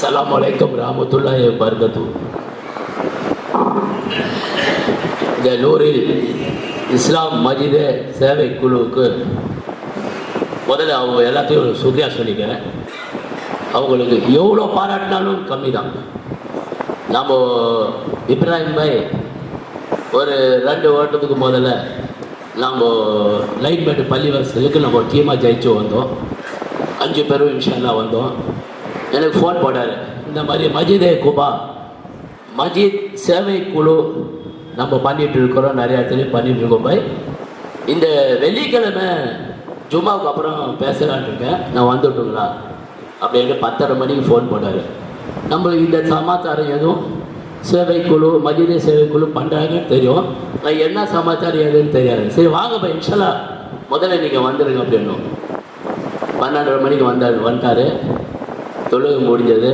அஸ்ஸலாமு அலைக்கும் ரஹமத்துல்லாஹி வபரகத்து இந்த நூறில் இஸ்லாம் மஜித சேவை குழுவுக்கு முதல்ல அவங்க எல்லாத்தையும் சுத்தியாக சொல்லிக்கிறேன் அவங்களுக்கு எவ்வளோ பாராட்டினாலும் கம்மி தான் நம்ம இப்ராஹிம் பாய் ஒரு ரெண்டு வருடத்துக்கு முதல்ல நம்ம பள்ளி பள்ளிவாசலுக்கு நம்ம டீமாக ஜெயிச்சு வந்தோம். அஞ்சு பேரும் இன்ஷால்லா வந்தோம். எனக்கு ஃபோன் போட்டார். இந்த மாதிரி மஜிதே குபா மஜித் சேவை குழு நம்ம பண்ணிட்டு இருக்கிறோம் நிறைய இடத்துலையும் பண்ணிட்டு இருக்கோம் பாய். இந்த வெள்ளிக்கிழமை ஜும்மாவுக்கு அப்புறம் பேசலான்னு இருக்கேன். நான் வந்துட்டுங்களா அப்படின்னு பத்தரை மணிக்கு ஃபோன் போட்டார். நம்மளுக்கு இந்த சமாச்சாரம் எதுவும்? சேவை குழு மதிய சேவை குழு பண்ணுறாங்கன்னு தெரியும். நான் என்ன சமாச்சாரம் எதுன்னு தெரியாது. சரி வாங்க பா இன்ஷால்லா. முதல்ல நீங்கள் வந்துடுங்க அப்படின்னும். பன்னெண்டரை மணிக்கு வந்தார் வந்துட்டார். தொழுகை முடிஞ்சது.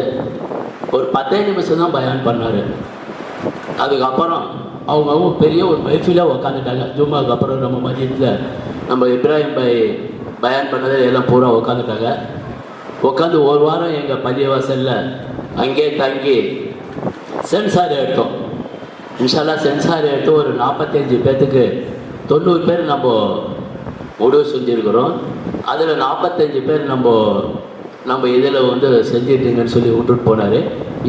ஒரு பத்தே நிமிஷம் தான் பயன் பண்ணார். அதுக்கப்புறம் அவங்க அவங்க பெரிய ஒரு மைஃபிலாக உக்காந்துட்டாங்க. ஜும்மாவுக்கு அப்புறம் நம்ம மதியத்தில் நம்ம இப்ராஹிம் பை பயன் பண்ணதை எல்லாம் பூரா உக்காந்துட்டாங்க. உட்காந்து ஒரு வாரம் எங்கள் பள்ளிவாசலில் அங்கேயே தங்கி சென்சார் எடுத்தோம். இன்ஷால்லா சென்சார் எடுத்து ஒரு நாற்பத்தஞ்சு பேர்த்துக்கு தொண்ணூறு பேர் நம்ம முடிவு செஞ்சுருக்கிறோம். அதில் நாற்பத்தஞ்சு பேர் நம்ம நம்ம இதில் வந்து செஞ்சிட்டீங்கன்னு சொல்லி விட்டுட்டு போனார்.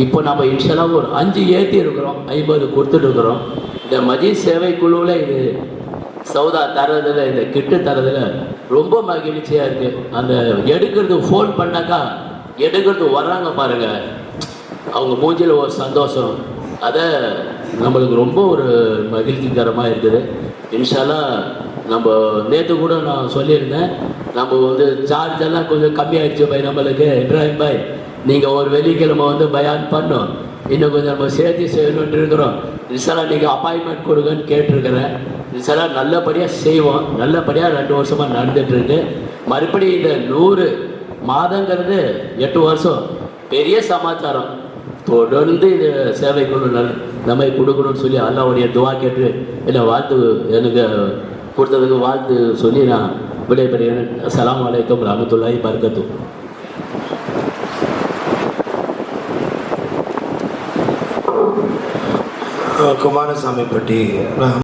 இப்போ நம்ம இன்ஷால்லா ஒரு அஞ்சு ஏற்றி இருக்கிறோம் ஐம்பது கொடுத்துட்டு இருக்கிறோம் இந்த மதிய சேவை குழுவில் இது சௌதா தரதில் இந்த கிட்டு தரதில் ரொம்ப மகிழ்ச்சியாக இருக்குது அந்த எடுக்கிறது ஃபோன் பண்ணாக்கா எடுக்கிறது வர்றாங்க பாருங்கள் அவங்க மூஞ்சில் ஒரு சந்தோஷம். அதை நம்மளுக்கு ரொம்ப ஒரு மகிழ்ச்சிகரமாக இருக்குது. இன்ஷாலா நம்ம நேற்று கூட நான் சொல்லியிருந்தேன் நம்ம வந்து சார்ஜ் எல்லாம் கொஞ்சம் கம்மியாயிடுச்சு பாய் நம்மளுக்கு. இப்ராஹிம் பாய் நீங்கள் ஒரு வெள்ளிக்கிழமை வந்து பயான் பண்ணோம். இன்னும் கொஞ்சம் நம்ம சேர்த்து செய்யணுன்ட்டு இருக்கிறோம். இன்ஷாலா நீங்கள் அப்பாயின்மெண்ட் கொடுங்கன்னு கேட்டிருக்கிறேன். இன்ஷாலா நல்லபடியாக செய்வோம். நல்லபடியாக ரெண்டு வருஷமாக நடந்துட்டுருக்கு. மறுபடியும் இந்த நூறு மாதங்கிறது எட்டு வருஷம். பெரிய சமாச்சாரம். தொடர்ந்து இந்த சேவை கொண்டு நல் நம்மை கொடுக்கணும்னு சொல்லி அல்லாவுடைய துவா கேட்டு என்னை வாழ்த்து எனக்கு கொடுத்ததுக்கு வாழ்த்து சொல்லி நான் விடைபெறுகிறேன். அஸ்லாம் அலைக்கும் ரஹமத்துல்லாஹி பர்கத்து குமாரசாமி பட்டி